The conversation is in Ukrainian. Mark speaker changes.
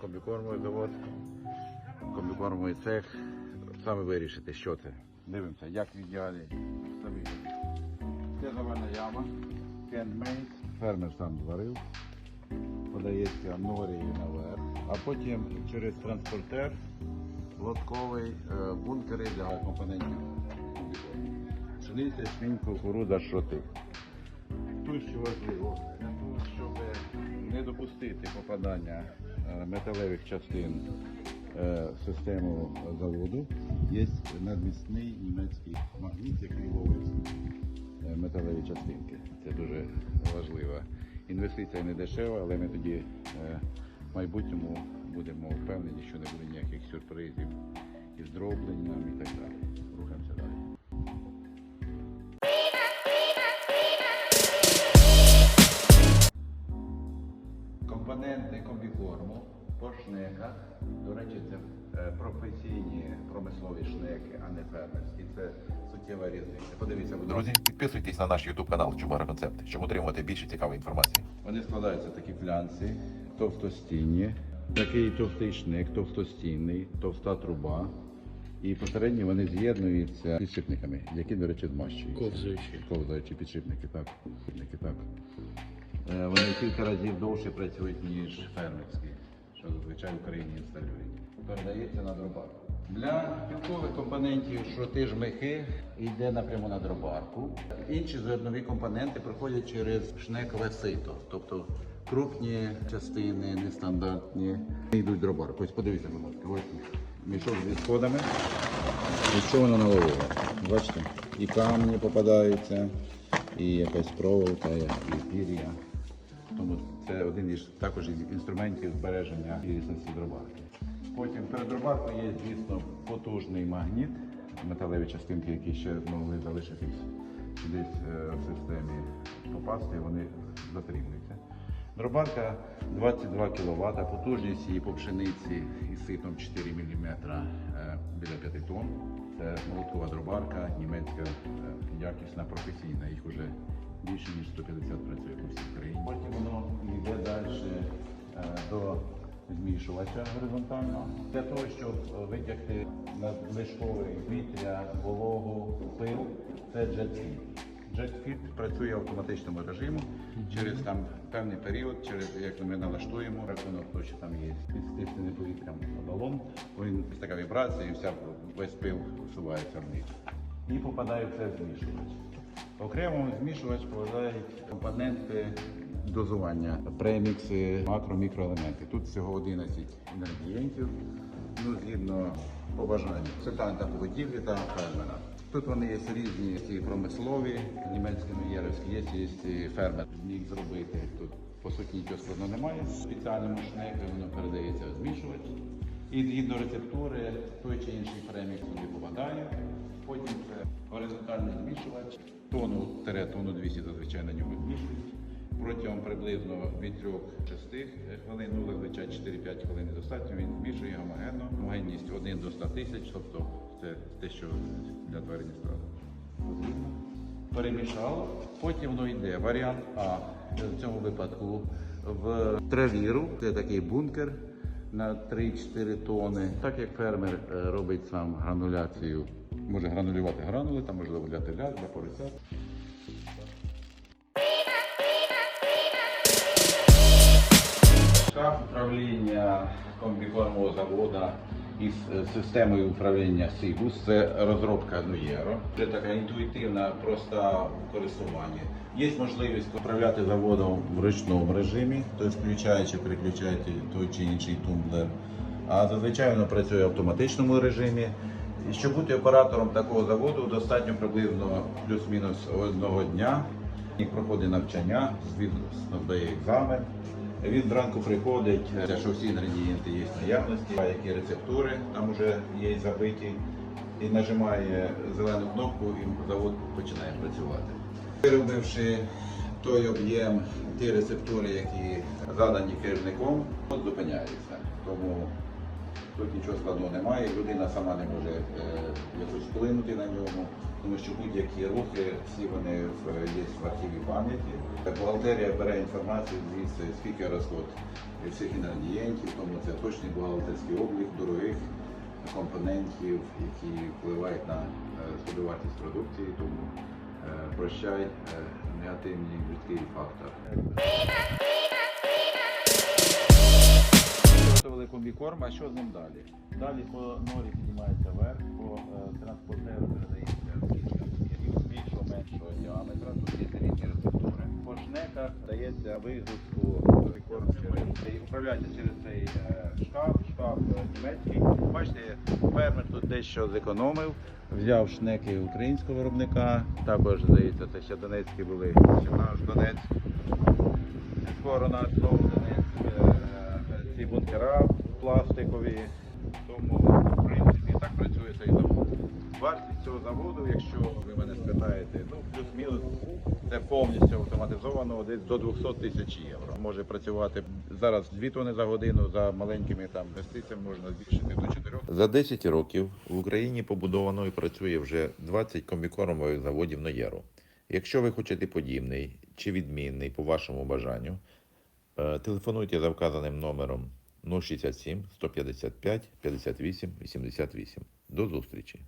Speaker 1: комбікормовий завод, комбікормовий цех. Саме вирішити, що це. Дивимося, як в самі. Це завальна яма, handmade. Фермер сам зварив. Подається норією наверх, а потім через транспортер лотковий е, бункери для компонентів. Пшениця, ячмінь, кукурудза, шроти. Тут що важливо, щоб не допустити попадання металевих частин е, систему заводу, є надмісний німецький магніт, який ловить е, металеві частинки. Це дуже важливо. Інвестиція не дешева, але ми тоді е, в майбутньому будемо впевнені, що не буде ніяких сюрпризів із дробленням і так далі. По шнеках. До речі, це е, професійні промислові шнеки, а не фермерські. Це суттєва різниця. Подивіться, будь.
Speaker 2: Друзі, підписуйтесь на наш YouTube канал Чубара Концепти, щоб отримувати більше цікавої інформації.
Speaker 1: Вони складаються такі флянці, товстостінні, такий товстий шник, товстостінний, товста труба. І посередні вони з'єднуються підшипниками, які, до речі, змащуються.
Speaker 3: Ковзаючі.
Speaker 1: Ковзаючі підшипники, так. Підшипники, так. Е, Вони кілька разів довше працюють, ніж фермерські, що зазвичай в Україні інсталюють. Передається на дробарку. Для білкових компонентів шроти жмихи йде напряму на дробарку. Інші зернові компоненти проходять через шнекове сито, тобто крупні частини, нестандартні, йдуть дробарку. Ось подивіться, будь ласка, ось мішок з відходами. І що воно наловило? Бачите? І камні попадаються, і якась проволока, і пір'я. Тому це один із також інструментів збереження цілісності дробарки. Потім перед дробаркою є, звісно, потужний магніт, металеві частинки, які ще могли залишитись десь е, в системі попасти, вони затримуються. Дробарка 22 кВт, потужність її по пшениці із ситом 4 мм біля 5 тонн. Це молоткова дробарка, німецька е, якісна, професійна. Їх вже більше ніж 150 працює по всій країні. Потім воно йде далі е, до змішувача горизонтально для того, щоб е, витягти надлишковий вітря, вологу, пил. Це JetFit. JetFit працює в автоматичному режимі через там певний період, через як ми налаштуємо рахунок, то що там є стиснений повітрям балон, він така вібрація і вся весь пил усувається вниз. І попадає в цей змішувач. Окремо змішувач попадають компоненти дозування, премікси, макро, мікроелементи. Тут всього 11 інгредієнтів, ну, згідно побажань сектанта будівлі та фермера. Тут вони є різні ці промислові, німецькі єровські, є, є фермер міг зробити. Тут по суті нічого складного немає. Спеціальному шнеку воно передається змішувач. І згідно рецептури той чи інший премікс туди попадає. Потім це горизонтальний змішувач, тону тону 200 зазвичай на ньому змішують. Протягом приблизно від 3-6 хвилин, ну зазвичай 4-5 хвилин достатньо, він змішує гомогенно, гомогенність 1 до 100 тисяч, тобто це те, що для тваринних страв потрібно. Перемішало, потім воно йде. Варіант А в цьому випадку в травіру, це такий бункер на 3-4 тони. Так як фермер е, робить сам грануляцію, може гранулювати гранули, там можливо для теля, для поросят. Шкаф управління комбікормового заводу із е, системою управління Сибус. Це розробка Нуєро. Це така інтуїтивна, проста в користуванні. Є можливість управляти заводом в ручному режимі, тобто включаючи, переключаючи той чи інший тумблер. А зазвичай воно працює в автоматичному режимі. Щоб бути оператором такого заводу, достатньо приблизно плюс-мінус одного дня. Їх проходить навчання, звісно, здає екзамен. Він зранку приходить, що всі інгредієнти є в наявності, які рецептури там вже є забиті, і нажимає зелену кнопку, і завод починає працювати. Виробивши той об'єм, ті рецептури, які задані керівником, от зупиняється. Тому Тут нічого складного немає, людина сама не може е, якось вплинути на ньому, тому що будь-які рухи, всі вони є в архіві пам'яті. Бухгалтерія бере інформацію звідси, скільки розход всіх інгредієнтів, тому це точний бухгалтерський облік дорогих компонентів, які впливають на е, собівартість продукції, тому е, прощай негативний людський фактор. Виготовили комбікорм, а що з ним далі? Далі по норі піднімається вверх, по е, транспортеру передається кілька більшого, меншого діаметра, тут є різні рецептури. По шнеках дається вигрузку комбікорм через управляється через цей е, шкаф, шкаф е, німецький. Бачите, фермер тут дещо зекономив, взяв шнеки українського виробника, також, здається, це ще донецькі були, ще наш Донецьк. Скоро наш знову Донецьк, е, ці пластикові. Тому, в принципі, так працює цей завод. Вартість цього заводу, якщо ви мене спитаєте, ну плюс-мінус, це повністю автоматизовано десь до 200 тисяч євро. Може працювати зараз 2 тони за годину, за маленькими там інвестиціями можна збільшити до 4.
Speaker 2: За 10 років в Україні побудовано і працює вже 20 комбікормових заводів Ноєру. Якщо ви хочете подібний чи відмінний по вашому бажанню, е, телефонуйте за вказаним номером 067 155 58 88. До зустрічі!